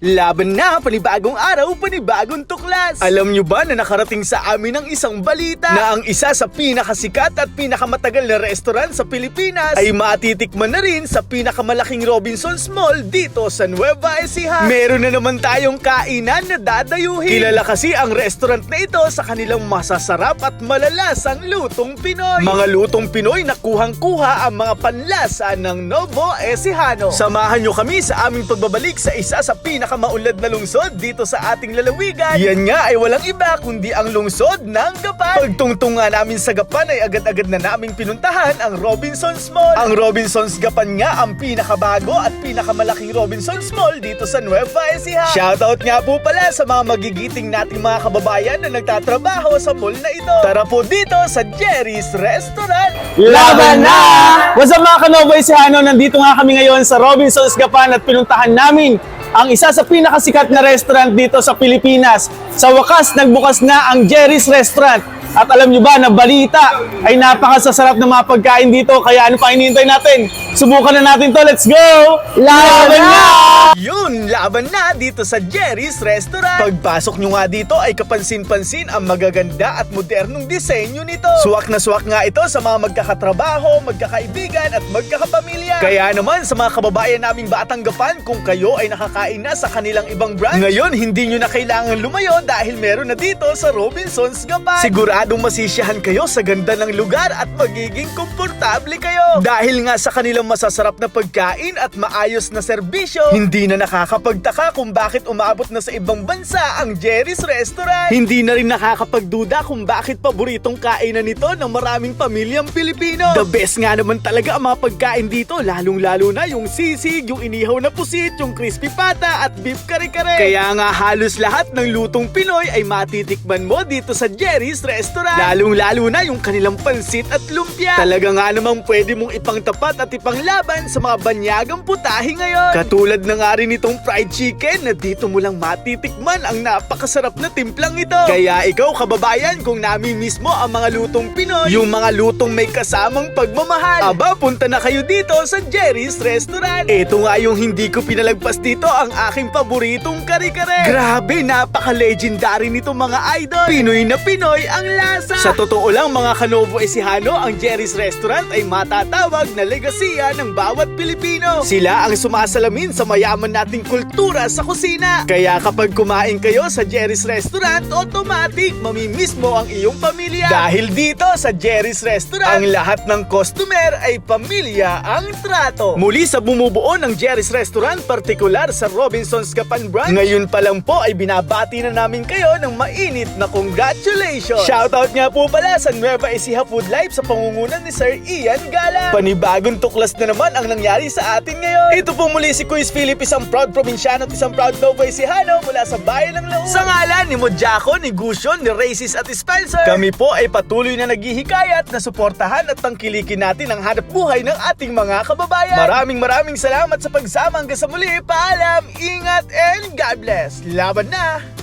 Laban na, panibagong araw, panibagong tuklas. Alam nyo ba na nakarating sa amin ang isang balita na ang isa sa pinakasikat at pinakamatagal na restaurant sa Pilipinas ay matitikman na rin sa pinakamalaking Robinson's Mall dito sa Nueva Ecija. Meron na naman tayong kainan na dadayuhin. Kilala kasi ang restaurant na ito sa kanilang masasarap at malalasang lutong Pinoy. Mga lutong Pinoy na kuhang-kuha ang mga panlasa ng Novo Ecijano. Samahan nyo kami sa aming pagbabalik sa isa sa pinakamaunlad na lungsod dito sa ating lalawigan. Yan nga ay walang iba kundi ang lungsod ng Gapan. Pagtungtunga namin sa Gapan ay agad-agad na naming pinuntahan ang Robinson's Mall. Ang Robinson's Gapan nga ang pinakabago at pinakamalaking Robinson's Mall dito sa Nueva Ecija. Shoutout nga po pala sa mga magigiting nating mga kababayan na nagtatrabaho sa mall na ito. Tara po dito sa Jerry's Restaurant. Laban na! What's up mga kanoboy si Hano? Nandito nga kami ngayon sa Robinson's Gapan at pinuntahan namin ang isa sa pinakasikat na restaurant dito sa Pilipinas. Sa wakas, nagbukas na ang Jerry's Restaurant. At alam nyo ba na balita ay napakasasarap ng mga pagkain dito. Kaya ano pa hinihintay natin? Subukan na natin to. Let's go! Laban na! Yun, laban na dito sa Jerry's Restaurant. Pagpasok nyo nga dito ay kapansin-pansin ang magaganda at modernong disenyo nito. Suwak na suwak nga ito sa mga magkakatrabaho, magkakaibigan at magkakapamilya. Kaya naman sa mga kababayan naming batang gapan, kung kayo ay nakakain na sa kanilang ibang branch, ngayon hindi nyo na kailangan lumayo dahil meron na dito sa Robinson's Gapan. Siguradong masisiyahan kayo sa ganda ng lugar at magiging komportable kayo. Dahil nga sa kanilang masasarap na pagkain at maayos na serbisyo, hindi na nakakapagtaka kung bakit umabot na sa ibang bansa ang Jerry's Restaurant. Hindi na rin nakakapagduda kung bakit paboritong kainan nito ng maraming pamilyang Pilipino. The best nga naman talaga ang mga pagkain dito, lalong-lalo na yung sisig, yung inihaw na pusit, yung crispy pata at beef kare-kare. Kaya nga halos lahat ng lutong Pinoy ay matitikman mo dito sa Jerry's Restaurant. Lalong-lalo na yung kanilang pansit at lumpia. Talaga nga namang pwede mong ipangtapat at ipanglaban sa mga banyagang putahe ngayon. Katulad na nga rin itong fried chicken na dito mo lang matitikman ang napakasarap na timplang ito. Kaya ikaw kababayan kung nami-miss mo ang mga lutong Pinoy, yung mga lutong may kasamang pagmamahal, aba punta na kayo dito sa Jerry's Restaurant. Ito nga yung hindi ko pinalagpas dito ang aking paboritong kare-kare. Grabe, napaka-legendary nito mga idol. Pinoy na Pinoy ang lasa. Sa totoo lang mga kanovo Ecijano, ang Jerry's Restaurant ay matatawag na legasiya ng bawat Pilipino. Sila ang sumasalamin sa mayaman nating kultura sa kusina. Kaya kapag kumain kayo sa Jerry's Restaurant, automatic mamimiss mo ang iyong pamilya. Dahil dito sa Jerry's Restaurant, ang lahat ng customer ay pamilya ang trato. Muli sa bumubuo ng Jerry's Restaurant, partikular sa Robinson's Gapan Branch, ngayon pa lang po ay binabati na namin kayo ng mainit na congratulations. Shoutout nga po pala sa Nueva Ecija Food Life sa pangungunan ni Sir Ian Gala. Panibagong tuklas na naman ang nangyari sa atin ngayon. Ito po muli si Quiz Philip, isang proud probinsyano at isang proud Nova Ecijano mula sa bayan ng Laon. Sa ngalan ni Modjaco, ni Gusion, ni Racist at Spencer, kami po ay patuloy na naghihikayat na suportahan at tangkilikin natin ang hanap buhay ng ating mga kababayan. Maraming maraming salamat sa pagsama hanggang sa muli. Ingat, and God bless. Laban na!